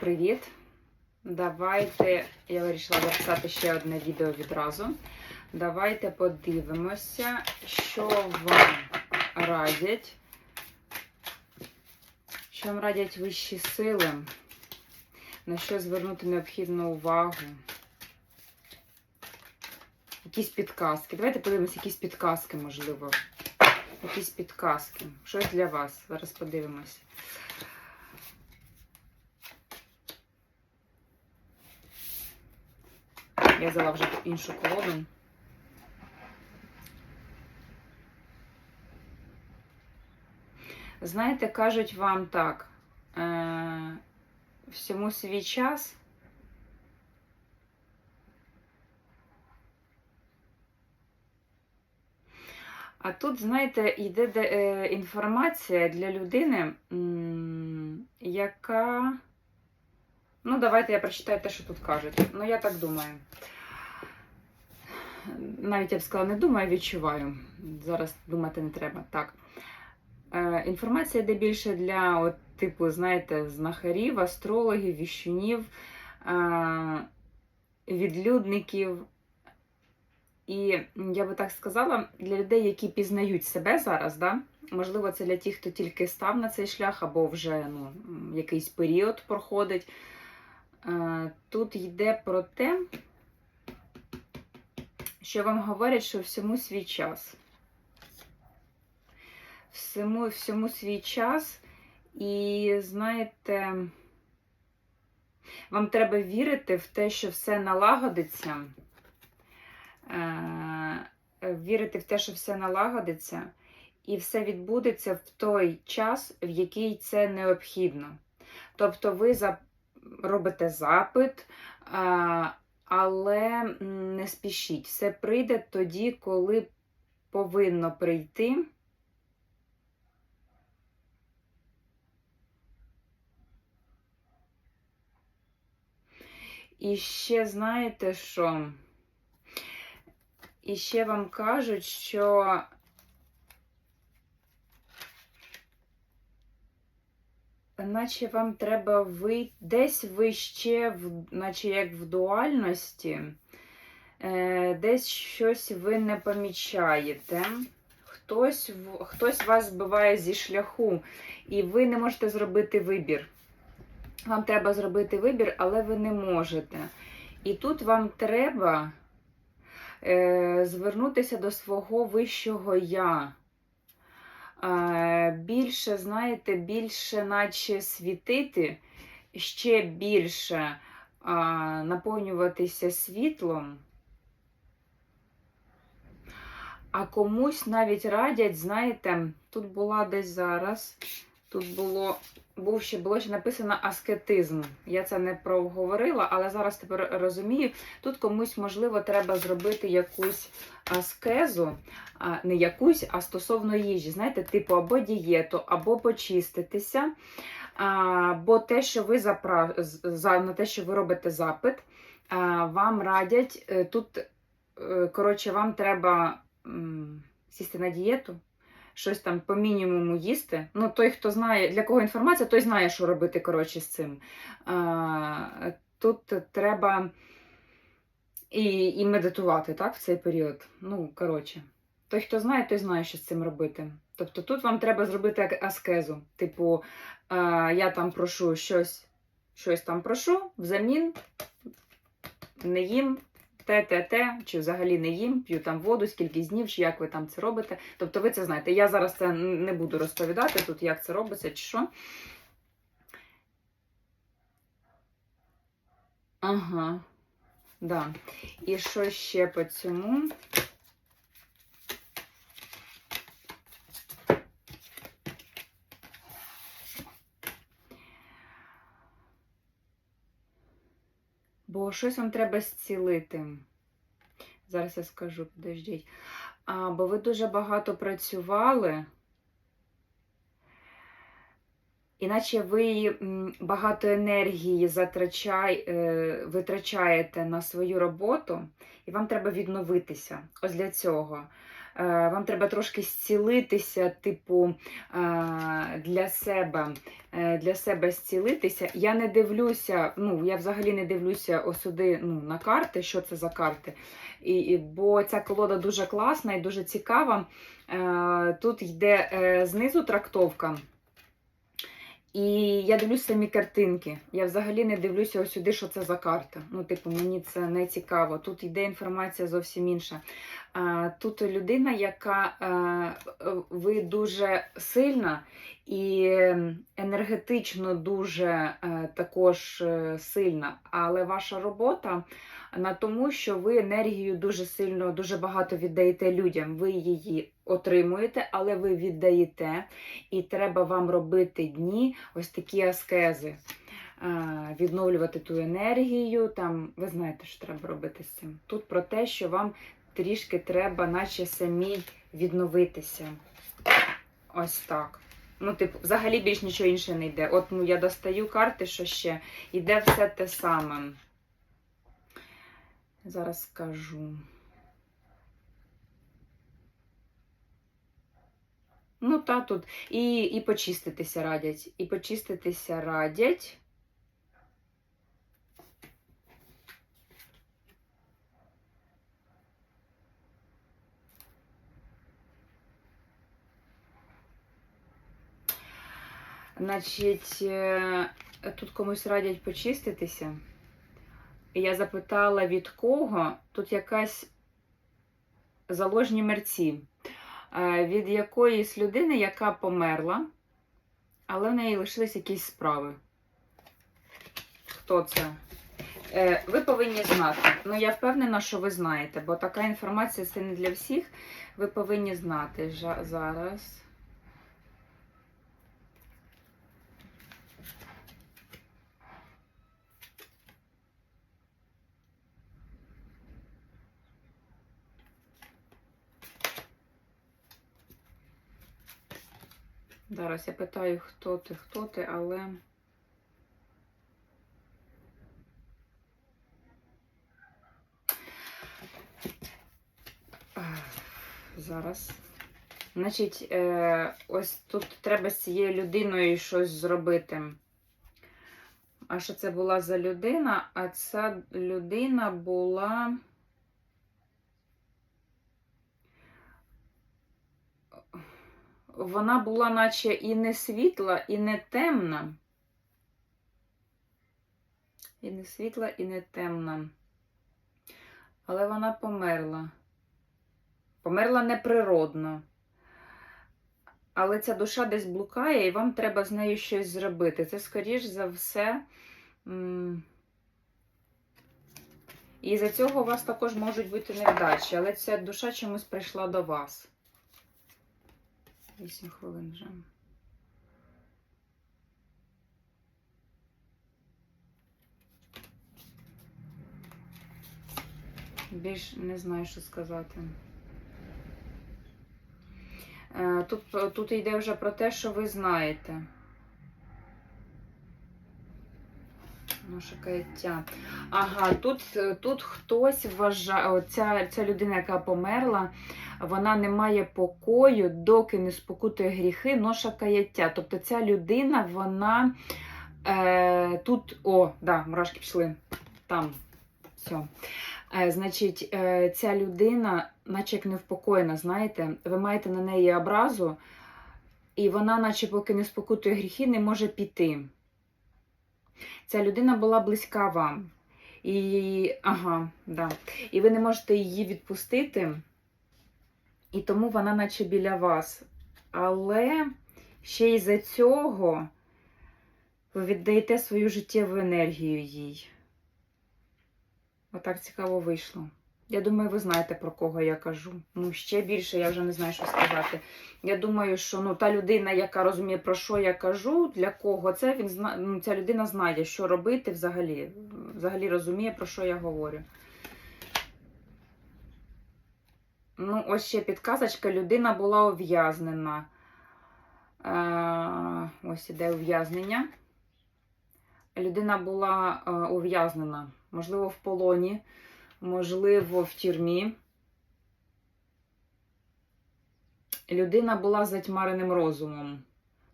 привіт! Давайте, я вирішила записати ще одне відео відразу. Давайте подивимося, що вам радять. Що вам радять вищі сили, на що звернути необхідну увагу. Якісь підказки. Давайте подивимося, якісь підказки, можливо. Якісь підказки. Щось для вас. Зараз подивимося. Я взяла вже іншу колоду. Знаєте, кажуть вам так, е, всьому свій час. А тут, знаєте, йде де, е, інформація для людини, яка. Ну, давайте я прочитаю те, що тут кажуть. Ну, я так думаю. Навіть я б сказала, не думаю, а відчуваю. Зараз думати не треба. Так. Е, інформація йде більше для, от, типу, знаєте, знахарів, астрологів, віщунів, е, відлюдників. І я би так сказала, для людей, які пізнають себе зараз, да? можливо, це для тих, хто тільки став на цей шлях, або вже ну, якийсь період проходить. Тут йде про те, що вам говорять, що всьому свій час. Всьому, всьому свій час, і знаєте, вам треба вірити в те, що все налагодиться. Е, Вірити в те, що все налагодиться, і все відбудеться в той час, в який це необхідно. Тобто, ви за робите запит, але не спішіть. Все прийде тоді, коли повинно прийти. І ще знаєте що? І ще вам кажуть, що наче вам треба ви десь ви ще, наче як в дуальності, е, десь щось ви не помічаєте. Хтось, хтось вас збиває зі шляху, і ви не можете зробити вибір. Вам треба зробити вибір, але ви не можете. І тут вам треба е, звернутися до свого вищого я. Е, більше, знаєте, більше, наче світити, ще більше е, наповнюватися світлом. А комусь навіть радять, знаєте, тут була десь зараз, тут було був ще було ще написано аскетизм. Я це не проговорила, але зараз тепер розумію. Тут комусь, можливо, треба зробити якусь аскезу, не якусь, а стосовно їжі. Знаєте, типу або дієту, або почиститися. Бо те, що ви запра... на те, що ви робите запит, вам радять е, тут, е, коротше, вам треба сісти на дієту щось там по мінімуму їсти. Ну, той, хто знає, для кого інформація, той знає, що робити коротше, з цим. А, Тут треба і і медитувати так, в цей період. Ну, коротше, той, хто знає, той знає, що з цим робити. Тобто тут вам треба зробити аскезу. Типу, а, я там прошу щось, щось там прошу, взамін не їм те-те-те, чи взагалі не їм, п'ю там воду, скільки днів, чи як ви там це робите. Тобто ви це знаєте. Я зараз це не буду розповідати тут, як це робиться, чи що. Ага, да. І що ще по цьому? Бо щось вам треба зцілити. Зараз я скажу, подождіть. А, Бо ви дуже багато працювали, іначе ви багато енергії затрачай, е, витрачаєте на свою роботу, і вам треба відновитися. Ось для цього. Е, вам треба трошки зцілитися, типу, е, для себе. е, Для себе зцілитися. Я не дивлюся, ну я взагалі не дивлюся ось сюди ну, на карти, що це за карти. І, і, бо ця колода дуже класна і дуже цікава. Тут йде знизу трактовка. І я дивлюсь самі картинки. Я взагалі не дивлюся ось сюди, що це за карта. Ну, типу, мені це не цікаво. Тут йде інформація зовсім інша. Тут людина, яка е, ви дуже сильна і енергетично дуже е, також е, сильна, але ваша робота на тому, що ви енергію дуже сильно, дуже багато віддаєте людям. Ви її отримуєте, але ви віддаєте, і треба вам робити дні ось такі аскези. Відновлювати ту енергію, там ви знаєте, що треба робити з цим. Тут про те, що вам трішки треба, наче самій відновитися. Ось так. Ну, типу, взагалі більш нічого інше не йде. От ну, я достаю карти, що ще. Іде все те саме. Зараз скажу. Ну, та тут. І, і почиститися радять. І почиститися радять. Значить, е, тут комусь радять почиститися. Я запитала, від кого тут якась заложні мерці, Е, від якоїсь людини, яка померла, але в неї лишились якісь справи. Хто це? Е, Ви повинні знати. Ну, я впевнена, що ви знаєте, бо така інформація це не для всіх. Ви повинні знати зараз. Зараз я питаю, хто ти, хто ти, але. Зараз. Значить, е, ось тут треба з цією людиною щось зробити. А що це була за людина? А ця людина була. Вона була, наче і не світла, і не темна. І не світла, і не темна. Але вона померла. Померла неприродно. Але ця душа десь блукає, і вам треба з нею щось зробити. Це, скоріш за все. І за цього у вас також можуть бути невдачі, але ця душа чомусь прийшла до вас. 8 хвилин вже. Більш не знаю, що сказати. Е, Тут, тут йде вже про те, що ви знаєте. Наше каяття. Ага, тут, тут хтось вважає, ця, ця людина, яка померла, вона не має покою, доки не спокутує гріхи, ноша каяття. Тобто ця людина, вона е, тут, о, да, мурашки пішли, там, все. Е, значить, е, ця людина, наче як невпокоєна, знаєте, ви маєте на неї образу, і вона, наче поки не спокутує гріхи, не може піти. Ця людина була близька вам. І, ага, да. і ви не можете її відпустити, і тому вона наче біля вас. Але ще й за цього ви віддаєте свою життєву енергію їй. Отак цікаво вийшло. Я думаю, ви знаєте, про кого я кажу. Ну, ще більше я вже не знаю, що сказати. Я думаю, що ну, та людина, яка розуміє, про що я кажу, для кого це, він зна... ну, ця людина знає, що робити взагалі. Взагалі розуміє, про що я говорю. Ну, ось ще підказочка. Людина була ув'язнена. Е, ось іде ув'язнення. Людина була е, ув'язнена, можливо, в полоні, можливо, в тюрмі. людина була затьмареним розумом.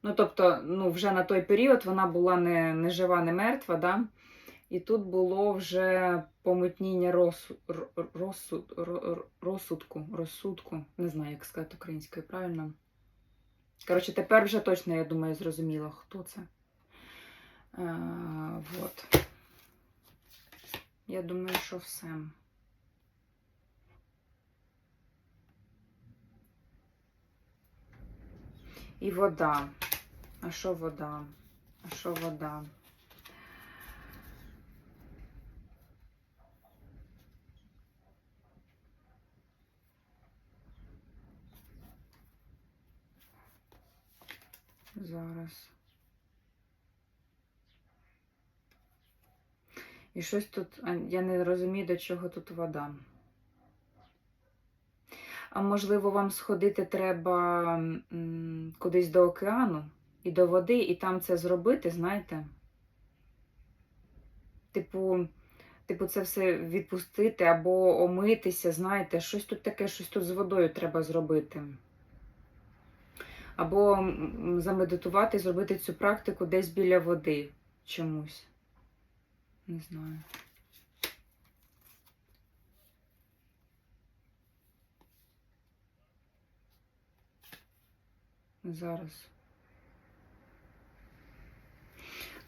Ну, тобто, ну, вже на той період вона була не, не жива, не мертва, да? І тут було вже помутніння розсу, р- розсуд, розсудку, розсудку. Не знаю, як сказати українською правильно. Коротше, тепер вже точно, я думаю, зрозуміло, хто це. Е, вот. Я думаю, що все. І вода. А що вода? А що вода? Зараз. І щось тут, я не розумію, до чого тут вода. А можливо, вам сходити треба кудись до океану і до води, і там це зробити, знаєте? Типу, типу, це все відпустити або омитися, знаєте, щось тут таке, щось тут з водою треба зробити. Або замедитувати, зробити цю практику десь біля води чомусь. Не знаю. Зараз.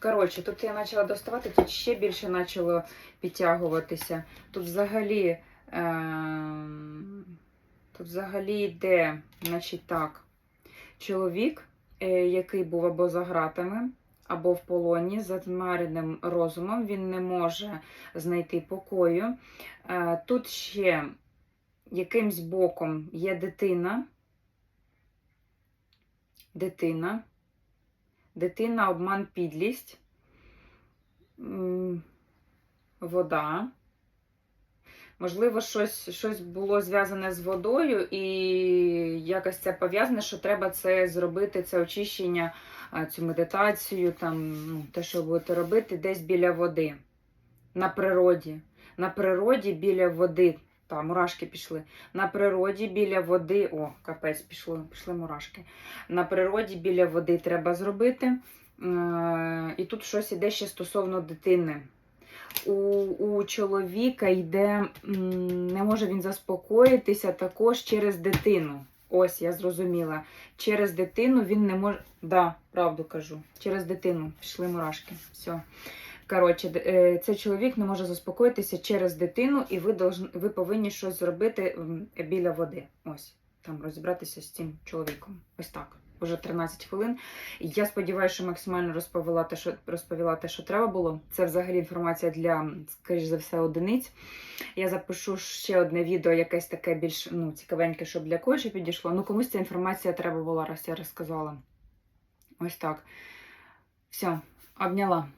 Коротше, тут я почала доставати, тут ще більше почало підтягуватися. Тут взагалі, ем, тут взагалі йде, значить так, чоловік, е, який був або за ґратами, або в полоні з затьмареним розумом, він не може знайти покою. Е, Тут ще якимсь боком є дитина. Дитина. Дитина, обман, підлість. Вода. Можливо, щось, щось було зв'язане з водою, і якось це пов'язане, що треба це зробити, це очищення, цю медитацію, там, ну, те, що будете робити, десь біля води, на природі. На природі біля води. Та, мурашки пішли. На природі біля води. О, капець, пішли, пішли мурашки. На природі біля води треба зробити. Е, І тут щось іде ще стосовно дитини. У, у чоловіка йде, не може він заспокоїтися також через дитину. Ось, я зрозуміла. Через дитину він не може. Да, правду кажу. Через дитину пішли мурашки. Все. Коротше, е, цей чоловік не може заспокоїтися через дитину, і ви, должн, ви повинні щось зробити біля води. Ось, там розібратися з цим чоловіком. Ось так. Уже 13 хвилин. Я сподіваюся, що максимально розповіла те, що розповіла те, що треба було. Це взагалі інформація для, скоріш за все, одиниць. Я запишу ще одне відео, якесь таке більш ну, цікавеньке, щоб для когось підійшло. Ну, комусь ця інформація треба була, раз я розказала. Ось так. Все, обняла.